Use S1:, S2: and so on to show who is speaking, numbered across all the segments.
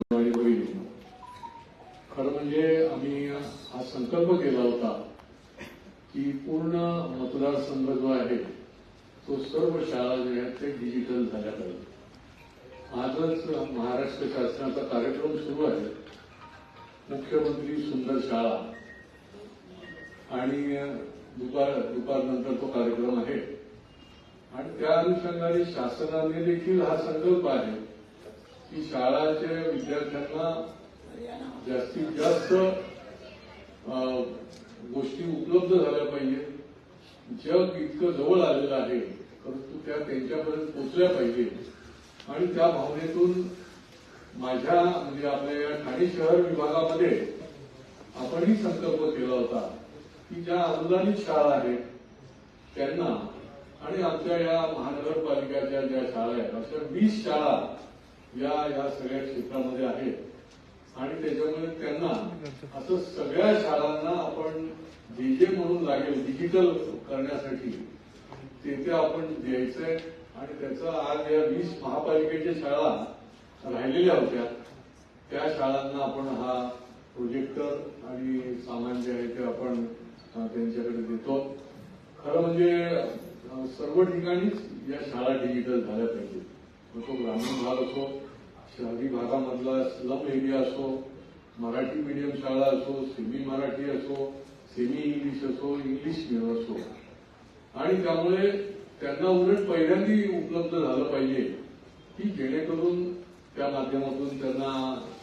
S1: आणि खरं म्हणजे आम्ही हा संकल्प केला होता की पूर्ण मतदारसंघ जो आहे तो सर्व शाळा जे आहेत ते डिजिटल झाल्या पाहिजे आजच महाराष्ट्र शासनाचा कार्यक्रम सुरू आहे. मुख्यमंत्री सुंदर शाळा आणि दुपार दुपारनंतर तो कार्यक्रम आहे. आणि त्या अनुषंगाने शासनाने देखील हा संकल्प आहे की शाळाच्या विद्यार्थ्यांना जास्तीत जास्त गोष्टी उपलब्ध झाल्या पाहिजे. जग इतकं जवळ आलेलं आहे परंतु त्या त्यांच्यापर्यंत पोचल्या पाहिजे. आणि त्या भावनेतून माझ्या म्हणजे आपल्या या ठाणे शहर विभागामध्ये आपणही संकल्प केला होता की ज्या अनुदानित शाळा आहेत त्यांना आणि आमच्या या महानगरपालिकाच्या ज्या शाळा आहेत अशा वीस शाळा या या सगळ्या क्षेत्रामध्ये आहेत. आणि त्याच्यामुळे त्यांना असं सगळ्या शाळांना आपण जे जे म्हणून लागेल डिजिटल करण्यासाठी. ते ते आपण द्यायचंय आणि त्याचा आज या वीस महापालिकेच्या शाळा राहिलेल्या होत्या. त्या शाळांना आपण हा प्रोजेक्टर आणि सामान जे आहे ते आपण त्यांच्याकडे देतो. खरं म्हणजे सर्व ठिकाणीच या शाळा डिजिटल झाल्या पाहिजेत. मग तो ग्रामीण भाग असो शहरी भागामधला स्लम एरिया असो मराठी मीडियम शाळा असो सेमी मराठी असो सेमी इंग्लिश असो इंग्लिश मिडियम असो. आणि त्यामुळे त्यांना उलट पहिल्यांदी उपलब्ध झालं पाहिजे की जेणेकरून त्या माध्यमातून त्यांना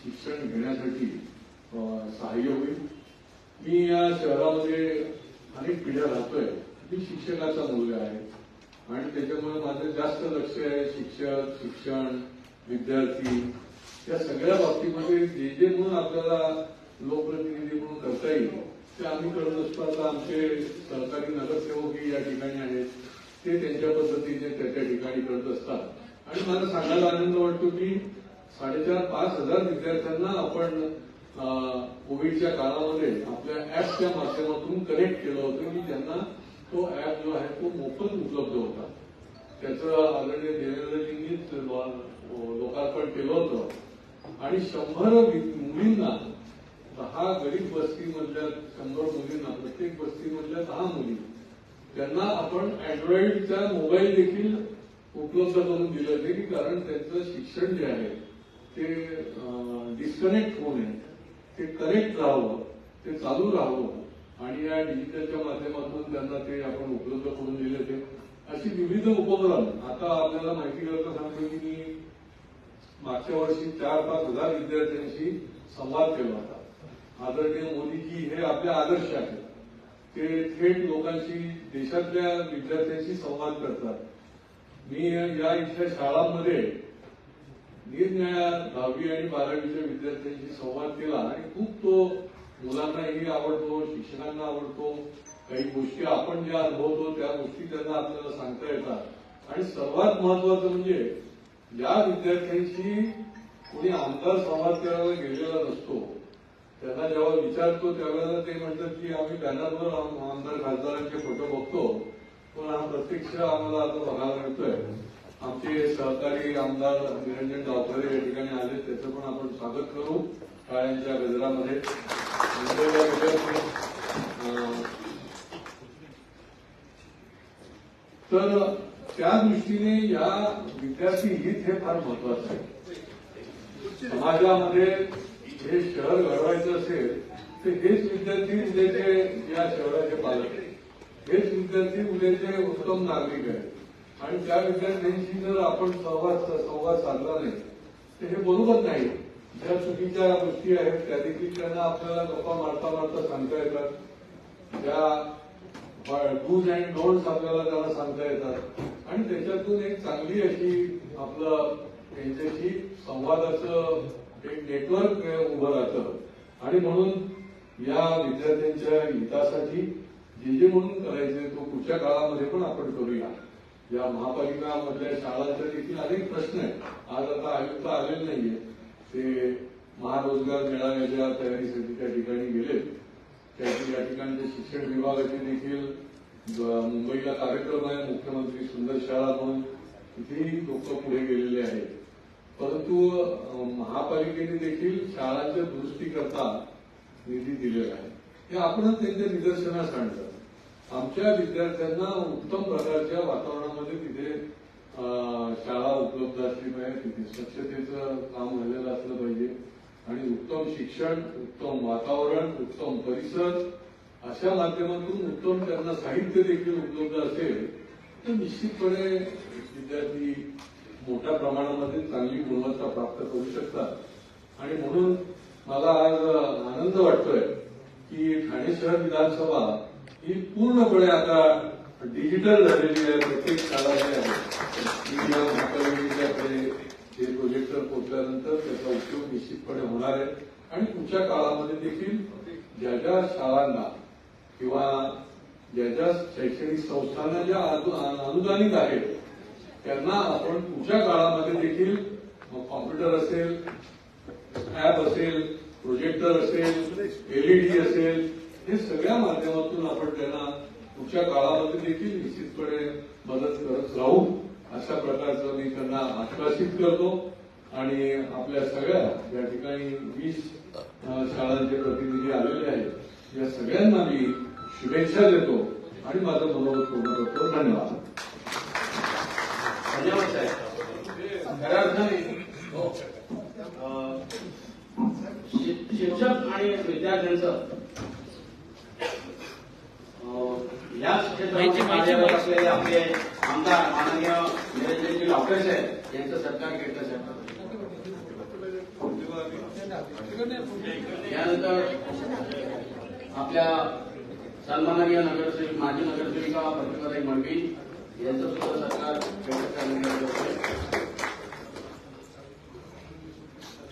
S1: शिक्षण घेण्यासाठी सहाय्य होईल. मी या शहरामध्ये अनेक पिढ्या राहतोय मी शिक्षकाचा मुलगा आहे. आणि त्याच्यामुळे माझं जास्त लक्ष आहे शिक्षक शिक्षण विद्यार्थी या सगळ्या बाबतीमध्ये जे जे म्हणून आपल्याला लोकप्रतिनिधी म्हणून करता येईल ते आम्ही करत असतो. आता आमचे सरकारी नगरसेवकही या ठिकाणी आहेत. ते त्यांच्या पद्धतीने त्याच्या ठिकाणी करत असतात. आणि मला सांगायला आनंद वाटतो की साडेचार पाच हजार विद्यार्थ्यांना आपण कोविडच्या काळामध्ये आपल्या ऍपच्या माध्यमातून कनेक्ट केलं होतं की त्यांना तो ऍप जो आहे तो मोफत उपलब्ध होता. त्याचं आदरणीय देवेंद्रजींनीच लोकार्पण केलं होतं. आणि शंभर मुलींना दहा गरीब बस्तीमधल्या शंभर मुलींना प्रत्येक बस्तीमधल्या दहा मुली त्यांना आपण अँड्रॉइडचा मोबाईल देखील उपलब्ध करून दिलं नाही की कारण त्यांचं शिक्षण जे आहे ते डिस्कनेक्ट होऊ नये. ते कनेक्ट राहावं ते चालू राहावं. आणि या डिजिटलच्या माध्यमातून त्यांना ते आपण उपलब्ध करून दिले ते अशी विविध उपक्रम आता आपल्याला माहिती करता सांगतो की मी मागच्या वर्षी चार पाच हजार विद्यार्थ्यांशी संवाद केला होता. आदरणीय मोदीजी हे आपले आदर्श आहेत. ते थेट लोकांशी देशातल्या विद्यार्थ्यांशी संवाद करतात. मी या इथल्या शाळांमध्ये निरनिळ्या दहावी आणि बारावीच्या विद्यार्थ्यांशी संवाद केला आणि खूप तो मुलांना मुलांनाही आवडतो शिक्षकांना आवडतो. काही गोष्टी आपण ज्या अनुभवतो त्या गोष्टी त्यांना आपल्याला सांगता येतात. आणि सर्वात महत्वाचं म्हणजे ज्या विद्यार्थ्यांशी कोणी आमदार संवाद करायला गेलेला नसतो. त्यांना जेव्हा विचारतो त्यावेळेला ते म्हणतात की आम्ही बॅनरवर आमदार खासदारांचे फोटो बघतो. पण हा प्रत्यक्ष आम्हाला आता बघायला मिळतोय. आमचे सहकारी आमदार निरंजन गावकरे या ठिकाणी आले त्याचं पण आपण स्वागत करू. काळ्यांच्या गजरामध्ये तर त्या दृष्टीने या विद्यार्थी हित हे फार महत्वाचं आहे. समाजामध्ये हे शहर घडवायचं असेल तर हेच विद्यार्थी उद्याचे या शहराचे पालक आहेत. हेच विद्यार्थी उद्याचे उत्तम नागरिक आहेत. आणि त्या विद्यार्थ्यांशी जर आपण संवाद संवाद साधला नाही तर हे बरोबर नाही. ज्या चुकीच्या गोष्टी आहेत त्या देखील त्यांना आपल्याला गप्पा मारता मारता सांगता येतात. ज्या डूज अँड डोंट्स आपल्याला त्याला सांगता येतात. आणि त्याच्यातून एक चांगली अशी आपलं त्यांच्याशी संवादाचं एक नेटवर्क उभं राहतं. आणि म्हणून या विद्यार्थ्यांच्या हितासाठी जे जे म्हणून करायचे तो पुढच्या काळामध्ये पण आपण करूया. या महापालिकामधल्या शाळांचे देखील अनेक प्रश्न आहेत. आज आता आयुक्त आलेले नाहीये ते महारोजगार मेळाव्याच्या तयारीसाठी त्या ठिकाणी गेलेत. त्याची या ठिकाणच्या शिक्षण विभागाचे देखील मुंबईला कार्यक्रम आहे मुख्यमंत्री सुंदर शाळा म्हणून. तिथेही लोक पुढे गेलेले आहेत. परंतु महापालिकेने देखील शाळांच्या दुरुस्तीकरता निधी दिलेला आहे. हे आपणच त्यांच्या निदर्शनास आणलं. आमच्या विद्यार्थ्यांना उत्तम प्रकारच्या वातावरणामध्ये तिथे शाळा उपलब्ध असली पाहिजे स्वच्छतेचं काम झालेलं असलं पाहिजे. आणि उत्तम शिक्षण उत्तम वातावरण उत्तम परिसर अशा माध्यमातून उत्तम त्यांना साहित्य देखील उपलब्ध असेल तर निश्चितपणे विद्यार्थी मोठ्या प्रमाणामध्ये चांगली गुणवत्ता प्राप्त करू शकतात. आणि म्हणून मला आज आनंद वाटतोय की ठाणे शहर विधानसभा ही पूर्णपणे आता डिजिटल झालेली आहे प्रत्येक शाळा जे आहे ती महापालिकेच्याकडे हे प्रोजेक्टर पोचल्यानंतर त्याचा उपयोग निश्चितपणे होणार आहे. आणि पुढच्या काळामध्ये देखील ज्या ज्या शाळांना किंवा ज्या ज्या शैक्षणिक संस्थांना ज्या अनु- अनुदानित आहेत त्यांना आपण पुढच्या काळामध्ये देखील कॉम्प्युटर असेल ऍप असेल प्रोजेक्टर असेल एलईडी असेल हे सगळ्या माध्यमातून आपण त्यांना पुढच्या काळामध्ये देखील निश्चितपणे मदत करत राहू. अशा प्रकारचं मी त्यांना आश्वासित करतो. आणि आपल्या सगळ्या या ठिकाणी वीस शाळांचे प्रतिनिधी आलेले आहेत. या सगळ्यांना मी शुभेच्छा देतो आणि माझं मनोगत पूर्ण करतो. धन्यवाद.
S2: धन्यवाद साहेब. हो. शिक्षक आणि विद्यार्थ्यांचं या क्षेत्रामध्ये असलेले आपले आमदार माननीय निरंजनजी लावकर साहेब यांचं सत्कार केलं साहेब यानंतर आपल्या सन्माननीय नगरसेवक माजी नगरसेविका प्रतिभाताई मडवी यांचा सुद्धा सत्कार करण्यात.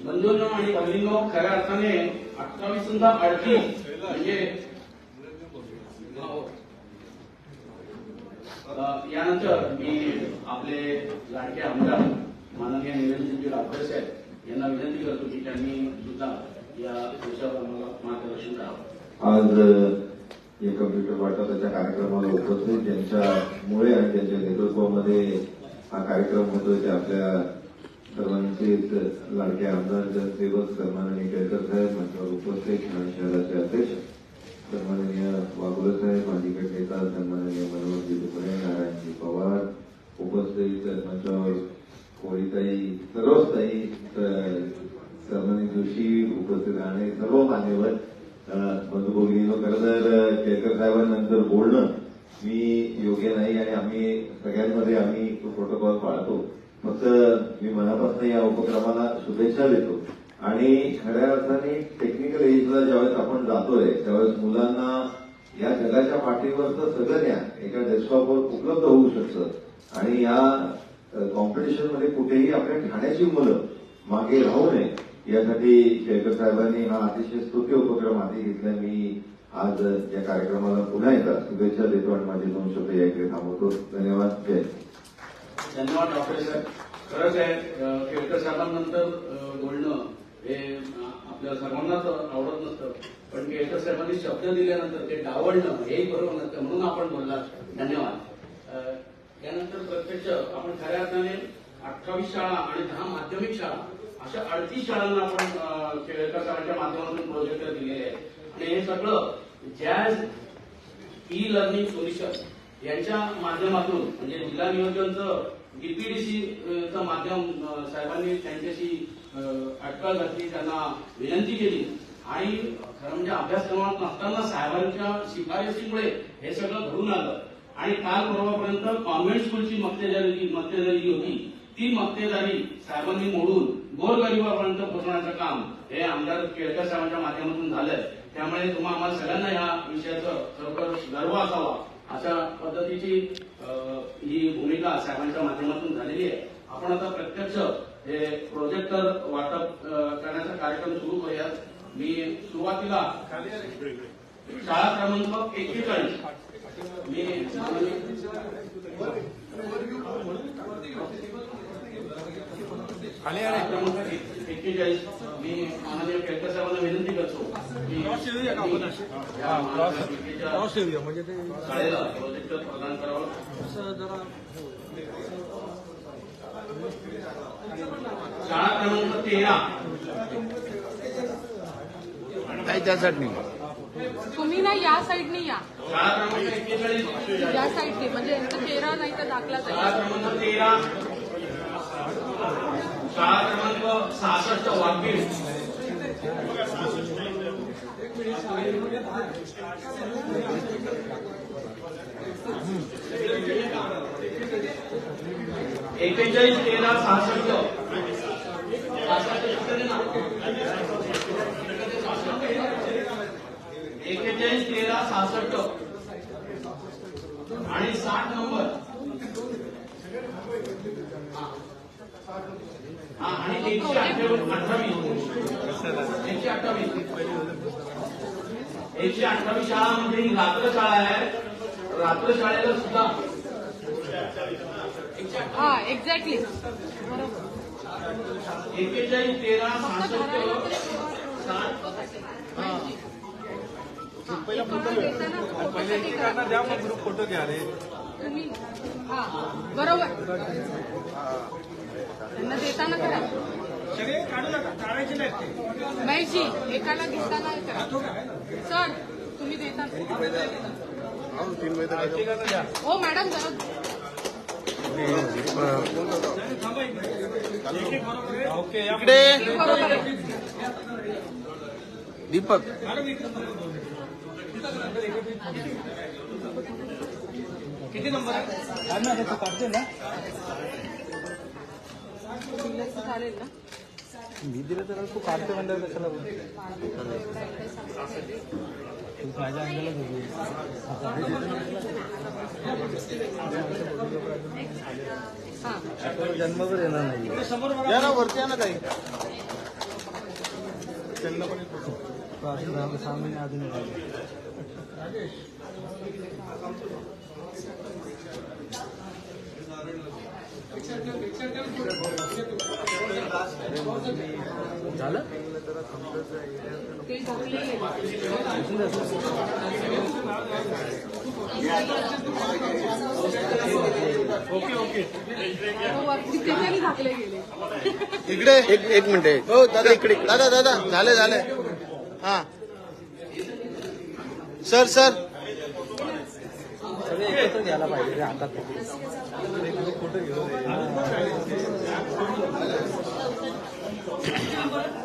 S2: बंधूंनो आणि भगिनींनो खऱ्या अर्थाने अठ्ठावीसचा अडतीस म्हणजे यानंतर मी आपले लाडके आमदार माननीय निरंजनजी लाभकर साहेब यांना विनंती करतो की त्यांनी सुद्धा या विषयावर आम्हाला मार्गदर्शन करावं.
S3: आज अ, या कम्प्युटर वाटपाच्या कार्यक्रमाला उपस्थित ज्यांच्यामुळे आणि त्यांच्या नेतृत्वामध्ये हा कार्यक्रम होतोय ते आपल्या सर्वांचेच लाडके आमदार सेवक सन्माननीय केळकर साहेब मंचावर उपस्थित ठाणे शहराचे अध्यक्ष. सन्माननीय वाघुले साहेब माजी नेता सन्माननीय मनोहरजी दुपणे नारायणजी पवार उपस्थित मंचावर कोळीताई सर्वच सन्मानित जोशी उपस्थित आणि सर्व मान्यवर बंधुभगिनी खरं तर केळकर साहेबांनंतर बोलणं मी योग्य नाही आणि आम्ही सगळ्यांमध्ये आम्ही तो प्रोटोकॉल पाळतो. फक्त मी मनापासून या उपक्रमाला शुभेच्छा देतो. आणि खऱ्या अर्थाने टेक्निकल ज्यावेळेस आपण जातोय त्यावेळेस मुलांना या जगाच्या पाठीवरचं सगळं ज्ञान एका डेस्कटॉपवर उपलब्ध होऊ शकतं. आणि या कॉम्पिटिशनमध्ये कुठेही आपल्या ठाण्याची मुलं मागे राहू नये. यासाठी केळकर साहेबांनी हा अतिशय स्तुती उपक्रम हाती घेतला. मी आज या कार्यक्रमाला पुन्हा एकदा शुभेच्छा देतो आणि माझे दोन शब्द या इकडे थांबवतो. धन्यवाद. जय
S2: धन्यवाद डॉक्टर साहेब. खरंच आहे अ, केळकर साहेबांनंतर बोलणं हे आपल्या सर्वांनाच आवडत नसतं. पण केळकर साहेबांनी शब्द दिल्यानंतर ते डावलणं हेही बरोबर नसतं म्हणून आपण बोलला. धन्यवाद. त्यानंतर प्रत्यक्ष आपण खऱ्या अर्थाने अठ्ठावीस शाळा आणि दहा माध्यमिक शाळा अशा अडतीस शाळांना आपण केळकर साहेबांच्या माध्यमातून प्रोजेक्ट दिलेले आहेत. आणि हे सगळं जॅज ई लर्निंग सोल्युशन यांच्या माध्यमातून म्हणजे जिल्हा नियोजनचं डीपीडीसीचं माध्यम साहेबांनी त्यांच्याशी अ, घातली त्यांना विनंती केली. आणि खरं म्हणजे अभ्यासक्रमात नसताना साहेबांच्या शिफारसीमुळे हे सगळं घडून आलं. आणि काल परवापर्यंत कॉन्व्हेंट स्कूलची मक्तेदारी मक्तेदारी होती ती मक्तेदारी साहेबांनी मोडून गोरगरिबापर्यंत पोहोचवण्याचं काम हे आमदार केळकर साहेबांच्या माध्यमातून झालंय. त्यामुळे तुम्हा आम्हाला सगळ्यांना या विषयाचं खरोखर गर्व असावा अशा पद्धतीची ही भूमिका साहेबांच्या माध्यमातून झालेली आहे. आपण आता प्रत्यक्ष हे प्रोजेक्टर वाटप करण्याचा कार्यक्रम सुरू करूयात. मी सुरुवातीला शाळा क्रमांक एक्केचाळीस. मी क्रमांक एक्केचाळीस. मी माननीय केळकर साहेबांना विनंती करतो
S4: म्हणजे ते
S2: शाळेला प्रोजेक्टर प्रदान करावं. शाळा क्रमांक तेरा
S5: तुम्ही ना या. साईडने या
S2: शाळा क्रमांक एक्केचाळीस
S5: या साईडने म्हणजे यांचा चेहरा नाही तर दाखला
S2: शाळा
S5: जाईल
S2: क्रमांक तेरा. शाळा क्रमांक सहासष्ट एकेचाळीस तेरा सहासष्ट. एक्केचाळीस एकेचाळीस तेरा सहासष्ट. आणि साठ नंबर. हा आणि एकशे अठ्ठावीस अठ्ठावीस. एकशे अठ्ठावीस. एकशे अठ्ठावीस शाळा म्हणजे ही रात्र शाळा आहे. रात्र शाळेला सुद्धा
S5: हा एक्झॅक्टली बरोबर.
S2: एकेचाळीस तेरा
S5: हा, एकाला देताना फोटोसाठी करा.
S4: फोटो घ्या. रे.
S5: तुम्ही हा बरोबर. त्यांना देताना करा. महेशजी एकाला घेताना करा. सर तुम्ही देताना हो मॅडम जरा
S4: इकडे.
S5: आहे.
S4: दीपक.
S5: दिलं तर चालेल ना
S4: मी दिलं तर तू काढते म्हणल्यावर कशाला जन्मभर येणार नाही. या ना वरती या ना काही त्यांना पण सहा महिने अजून झालं
S5: गेले
S4: इकडे एक एक मिनिट हो दादा. इकडे दादा दादा. झाले झाले. हा. Sir sir. घ्यायला पाहिजे रे हातात फोटो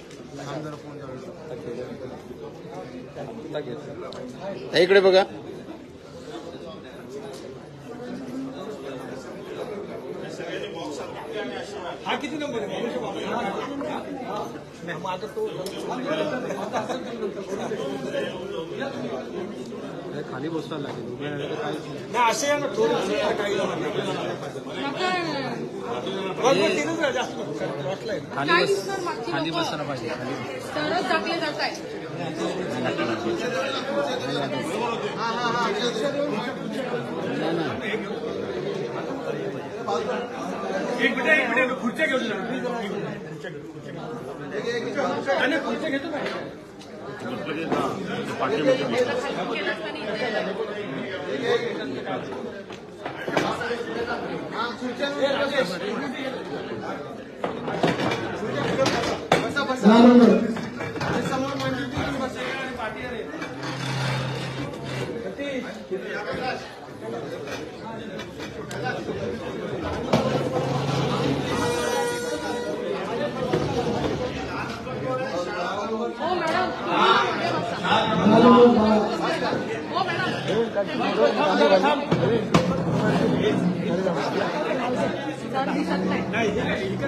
S4: इकडे बघा. खाली बसवायला लागेल. उभे राहिले तर काहीच नाही खाली बस खाली बसायला पाहिजे खाली बस.
S5: तरच जात आहे
S6: एक मिनिट एक मिनिट खुर्च्या घेऊन जा. खुर्च्या घेतो ना
S5: केलंच का नाही? हो मॅडम हो मॅडम दिसत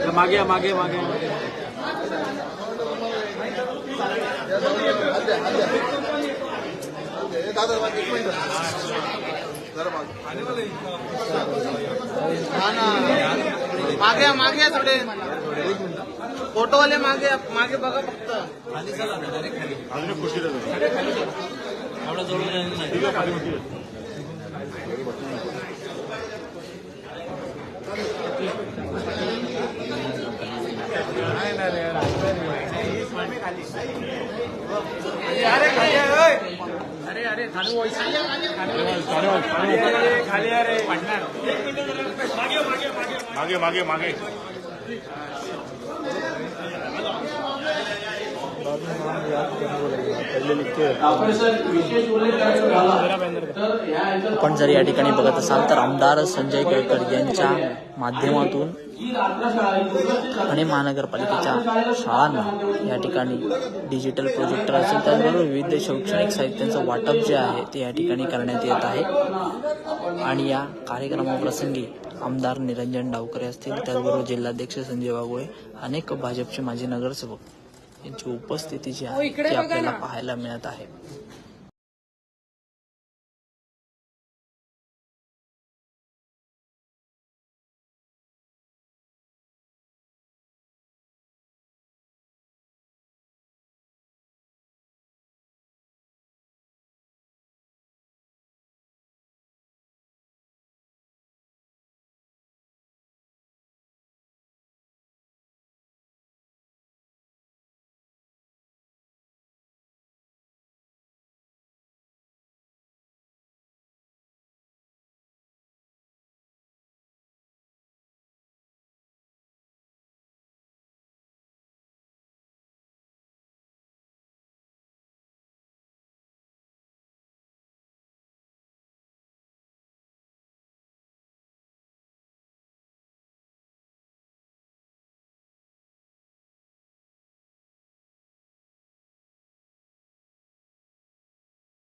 S5: नाही
S4: मागे या, मागे मागे
S3: दादा मिनिट
S4: हा ना मागे या, मागे या थोडे फोटोवाले मागे मागे बघा फक्त.
S6: मागे मागे मागे
S2: आपण अरे विशेष उल्लेख करायचा झाला मागे मागे मागे
S7: आपण जर या ठिकाणी बघत असाल तर आमदार संजय केळकर यांच्या माध्यमातून आणि महानगरपालिकेच्या शाळांना या ठिकाणी डिजिटल प्रोजेक्टर असेल त्याचबरोबर विविध शैक्षणिक साहित्यांचं वाटप जे आहे ते या ठिकाणी करण्यात येत आहे. आणि या कार्यक्रमाप्रसंगी आमदार निरंजन डावकरे असतील त्याचबरोबर जिल्हाध्यक्ष संजय वागोळे अनेक भाजपचे माजी नगरसेवक यांची उपस्थिती जी आहे ती आपल्याला पाहायला मिळत आहे.